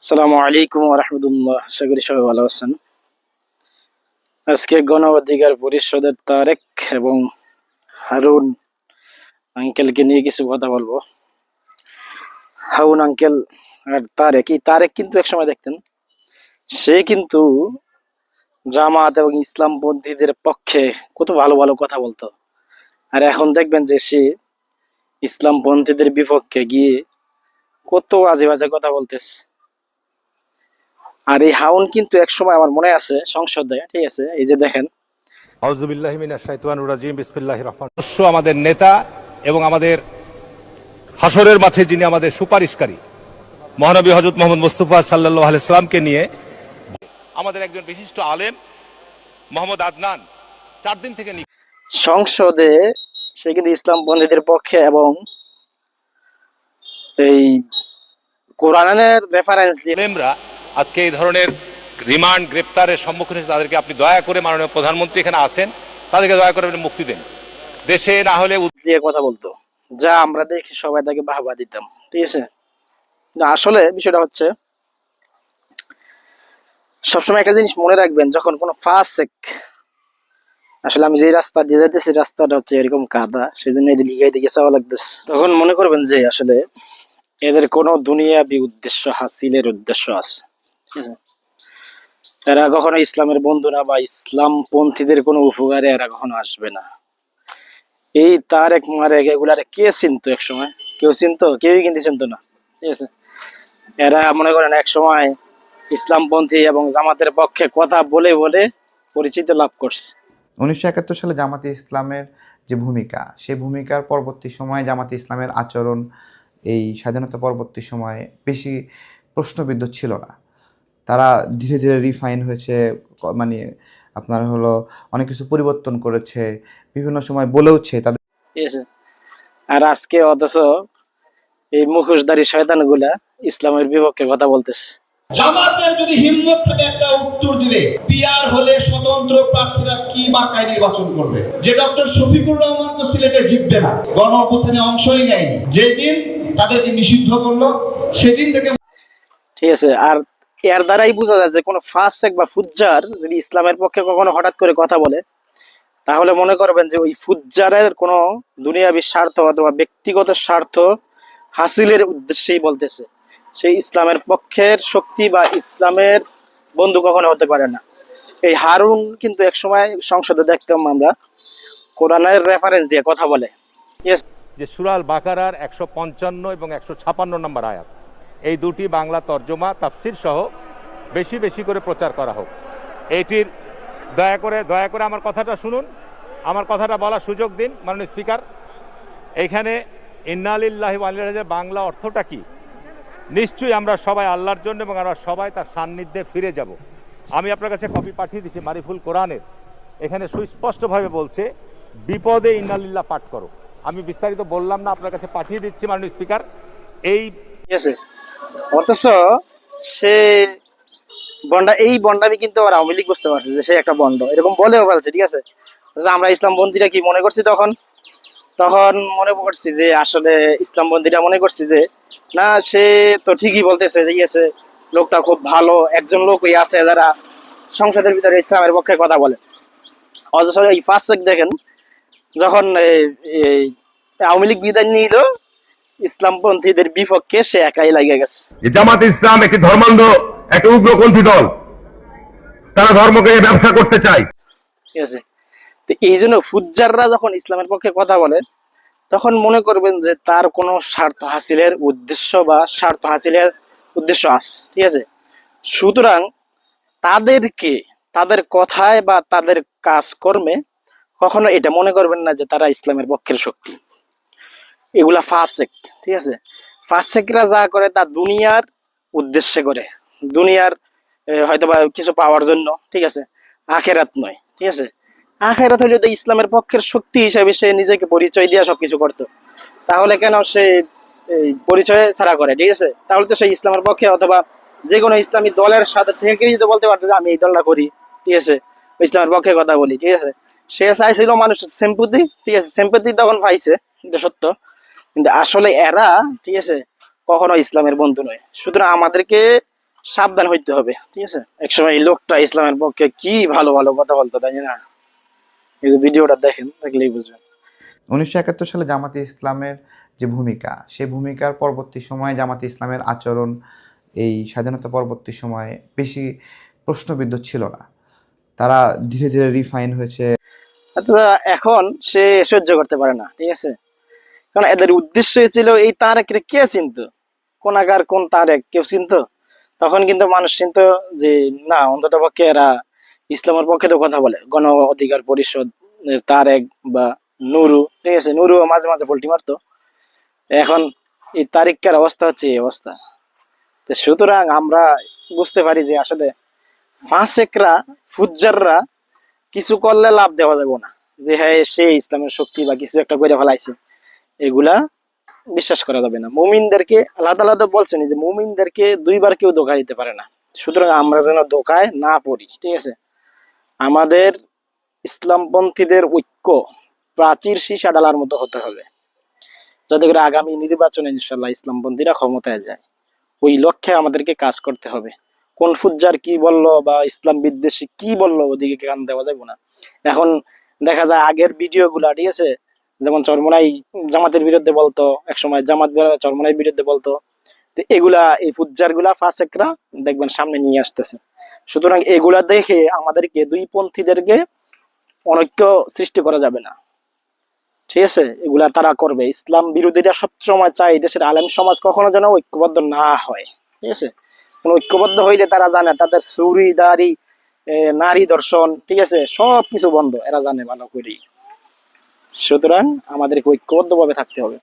আসসালামু আলাইকুম রহমতুল্লাহ। আশা করি সবাই ভালো আছেন। আজকে গণ অধিকার পরিষদের তারেক এবং হারুন আঙ্কেলকে নিয়ে কিছু কথা বলব। হারুন আঙ্কেল আর তারেক, এই তারেক কিন্তু একসময় দেখতেন, সে কিন্তু জামাত এবং ইসলামপন্থীদের পক্ষে কত ভালো ভালো কথা বলতো। আর এখন দেখবেন যে সে ইসলামপন্থীদের বিপক্ষে গিয়ে কত আজে বাজে কথা বলতেছে। আর এই হাউন কিন্তু একসময় আমার মনে আছে সংসদে ঠিক আছে? এই যে দেখেন। আমাদের নেতা এবং আমাদের হাসরের মাঠে যিনি আমাদের সুপারিশকারী মহানবী হজরত মোহাম্মদ মুস্তফা সাল্লাহ আলাইসালামকে নিয়ে আমাদের একজন বিশিষ্ট আলেম মোহাম্মদ আদনান চার দিন থেকে সংসদে সে কিন্তু ইসলাম পন্থীদের পক্ষে এবং এই কোরআনের রেফারেন্স দিয়ে আজকে এই ধরনের রিমান্ড গ্রেপ্তারের সম্মুখীন হয়েছে তাদেরকে আপনি দয়া করে মাননীয় প্রধানমন্ত্রী এখানে আছেন তাদেরকে দয়া করে আপনি মুক্তি দেন। দেশে না হলে দিয়ে কথা বলতো, যা আমরা দেখি সবাই তাকে বাহবা দিতাম, ঠিক আছে? আসলে বিষয়টা হচ্ছে, সবসময় একটা জিনিস মনে রাখবেন, যখন কোনো ফাসেক আসলে আমি যে রাস্তা দিয়ে যাইতেছি, রাস্তাটা হচ্ছে এরকম কাদা সেই জন্য দিকে চাওয়া লাগতেছে। তখন মনে করবেন যে আসলে এদের কোনো দুনিয়াবি উদ্দেশ্য, হাসিলের উদ্দেশ্য আছে। এরা কখনো ইসলামের বন্ধু না বা ইসলাম পন্থীদের কোনো উপকারে এরা কখনো আসবে না। এই তার এক মারে এগুলারে কে চিনতো এক সময় কেউ চিনতো? কেউই কিন্তু চিনতো না। ঠিক আছে? এরা মনে করেন এক সময় ইসলামপন্থী এবং জামাতের পক্ষে কথা বলে বলে পরিচিতি লাভ করছে। উনিশশো একাত্তর সালে জামাতে ইসলামের যে ভূমিকা, সেই ভূমিকার পরবর্তী সময়ে জামাতে ইসলামের আচরণ এই স্বাধীনতা পরবর্তী সময়ে বেশি প্রশ্নবিদ্ধ ছিল না। তারা ধীরে ধীরে রিফাইন হয়েছে মানে আপনার হলো অনেক কিছু পরিবর্তন করেছে বিভিন্ন সময় বলেওছে তাদের ঠিক আছে। আর আজকে অথচ এই মুখোশধারী শয়তানগুলা ইসলামের বিপক্ষে কথা বলতেছে। জামাতের যদি হিম্মত থাকে একটা উত্তর দিলে পিয়ার হলে স্বতন্ত্র প্রার্থীরা কি বাঁকায় নির্বাচন করবে? যে ডক্টর শফিকুর রহমান তো সিলেটে জিতবে না গণ অভ্যুত্থানে অংশই নেয়নি। যেদিন তাদেরকে নিষিদ্ধ করল সেদিন থেকে ঠিক আছে আর এর দ্বারাই বোঝা যায় যে কোনো ফাসেক বা ফুজ্জার যদি ইসলামের পক্ষে কখনো হঠাৎ করে কথা বলে, তাহলে মনে করবেন যে ওই ফুজ্জারের কোনো দুনিয়াবি স্বার্থ অথবা ব্যক্তিগত স্বার্থ হাসিলের উদ্দেশ্যেই বলতেছে। সেই ইসলামের পক্ষের শক্তি বা ইসলামের বন্ধু কখনো হতে পারে না। এই হারুন কিন্তু একসময় সংসদে দেখতাম আমরা, কোরআনের রেফারেন্স দিয়ে কথা বলে। যে সুরাল বাকারার একশো পঞ্চান্ন এবং একশো ছাপান্ন নম্বর আয়াত। এই দুটি বাংলা তর্জমা, তাফসির সহ বেশি বেশি করে প্রচার করা হোক। এইটির দয়া করে দয়া করে আমার কথাটা শুনুন। আমার কথাটা বলার সুযোগ দিন, মাননীয় স্পিকার। এইখানে ইন্নালিল্লাহি আলিল্লাহের বাংলা অর্থটা কি? নিশ্চয়ই আমরা সবাই আল্লাহর জন্য এবং আমরা সবাই তার সান্নিধ্যে ফিরে যাব। আমি আপনার কাছে কপি পাঠিয়ে দিচ্ছি মারিফুল কোরআনের। এখানে সুস্পষ্টভাবে বলছে, বিপদে ইন্নালিল্লাহ পাঠ করো। আমি বিস্তারিত বললাম না, আপনার কাছে পাঠিয়ে দিচ্ছি মাননীয় স্পিকার। এই অথচ সে বন্ডা, এই বন্ডামি কিন্তু আবার আওয়ামী লীগ বুঝতে পারছে যে সে একটা বন্ড। এরকম বলেও ফেলছে, ঠিক আছে? আমরা ইসলাম বন্দীরা কি মনে করছি তখন? তখন মনে করছি যে আসলে ইসলাম বন্দীরা মনে করছি যে, না, সে তো ঠিকই বলতেছে, ঠিক আছে? লোকটা খুব ভালো, একজন লোকই আছে যারা সংসদের ভিতরে ইসলামের পক্ষে কথা বলে। অথচ এই ফার্স্ট দেখেন, যখন এই আওয়ামী লীগ বিদায় নিল ইসলামপন্থীদের বিপক্ষে সে একাই লাগে গেছে। জামাত ইসলাম একটি ধর্মান্ধ একটা উগ্রপন্থী দল। তারা ধর্মকে ব্যবসা করতে চায়। ঠিক আছে? তো এই জন্য ফুজ্জাররা যখন ইসলামের পক্ষে কথা বলে তখন মনে করবেন যে তার কোনো স্বার্থ হাসিলের উদ্দেশ্য বা স্বার্থ হাসিলের উদ্দেশ্য আছে। ঠিক আছে? সুতরাং তাদেরকে তাদের কথায় বা তাদের কাজকর্মে কখনো এটা মনে করবেন না যে তারা ইসলামের পক্ষের শক্তি। এগুলা ফাসেক ঠিক আছে? ফাসেকরা যা করে তা দুনিয়ার উদ্দেশ্যে করে। দুনিয়ার আহ, হয়তোবা কিছু পাওয়ার জন্য ঠিক আছে? আখেরাত নয় ঠিক আছে? আখেরাত হইলে তো ইসলামের পক্ষের শক্তি হিসাবে সে নিজেকে পরিচয় দিয়ে সবকিছু করতো। তাহলে কেন সে পরিচয় ছাড়া করে ঠিক আছে? তাহলে তো সে ইসলামের পক্ষে অথবা যে কোনো ইসলামী দলের সাথে থেকে যদি বলতে পারতো যে আমি এই দলটা করি ঠিক আছে? ইসলামের পক্ষে কথা বলি ঠিক আছে? সে চাইছিল মানুষের সিম্পতি ঠিক আছে? সিম্পতি তখন পাইছে সত্য। কিন্তু আসলে এরা ঠিক আছে কখনো ইসলামের বন্ধু নয়। সুতরাং আমাদেরকে সাবধান হইতে হবে ঠিক আছে? একসময় এই লোকটা ইসলামের পক্ষে কি ভালো ভালো কথা বলতো তাই না। এই ভিডিওটা দেখেন দেখলেই বুঝবেন। উনিশশো একাত্তর সালে জামাতে ইসলামের যে ভূমিকা সেই ভূমিকার পরবর্তী সময়ে জামাতে ইসলামের আচরণ এই স্বাধীনতা পরবর্তী সময়ে বেশি প্রশ্নবিদ্ধ ছিল না। তারা ধীরে ধীরে রিফাইন হয়েছে। এখন সে সহ্য করতে পারে না ঠিক আছে? কারণ এদের উদ্দেশ্য ছিল এই তারেকরে কে চিনত? কোন আগার কোন তারেক? কেউ চিনত? তখন কিন্তু মানুষ চিনত যে, না, অন্তত পক্ষে এরা ইসলামের পক্ষে তো কথা বলে। গণ অধিকার পরিষদ তারেক বা নুরু, ঠিক আছে? নুরু মাঝে মাঝে পোল্টি মারতো। এখন এই তারিখকার অবস্থা হচ্ছে এই অবস্থা। তো সুতরাং আমরা বুঝতে পারি যে আসলে ফাঁসেকরা, ফুজ্জাররা কিছু করলে লাভ দেওয়া যাবে না। যে হ্যাঁ সে ইসলামের শক্তি বা কিছু একটা করে ফেলাইছে। এগুলা বিশ্বাস করা যাবে না। মুমিনদেরকে তালা তো বলছেন যে মুমিনদেরকে দুইবার কেউ ধোকা দিতে পারে না। সুতরাং আমরা যেন ধোকায় না পড়ি, ঠিক আছে? আমাদের ইসলামপন্থীদের ঐক্য প্রাচীর সীসা ডালার মতো হতে হবে। যাতে করে আগামী নির্বাচনে ইনশাল্লাহ ইসলামপন্থীরা ক্ষমতায় যায়। ওই লক্ষ্যে আমাদেরকে কাজ করতে হবে। কোন ফুজ্জার কি বলল বা ইসলাম বিদ্বেষী কি বলল, ওদিকে কান দেওয়া যাবে না। এখন দেখা যায় আগের ভিডিও গুলা ঠিক আছে? যেমন চরমনাই জামাতের বিরুদ্ধে বলতো এক সময় জামাত চরমনাই বিরুদ্ধে বলতো। তো এগুলা, এই ফুজ্জারগুলা ফাসেকরা দেখবেন সামনে নিয়ে আসতেছে। সুতরাং এগুলা দেখে আমাদেরকে দুই পন্থীদেরকে অনৈক্য সৃষ্টি করা যাবে না। ঠিক আছে? এগুলা তারা করবে। ইসলাম বিরোধীরা সবসময় চাই দেশের আলেম সমাজ কখনো যেন ঐক্যবদ্ধ না হয়। ঠিক আছে? কোন ঐক্যবদ্ধ হইলে তারা জানে, তাদের চুরি, দাড়ি নারী দর্শন, ঠিক আছে? সব কিছু বন্ধ। এরা জানে ভালো করেই। সুতরাং আমাদেরকে ঐক্যবদ্ধ ভাবে থাকতে হবে।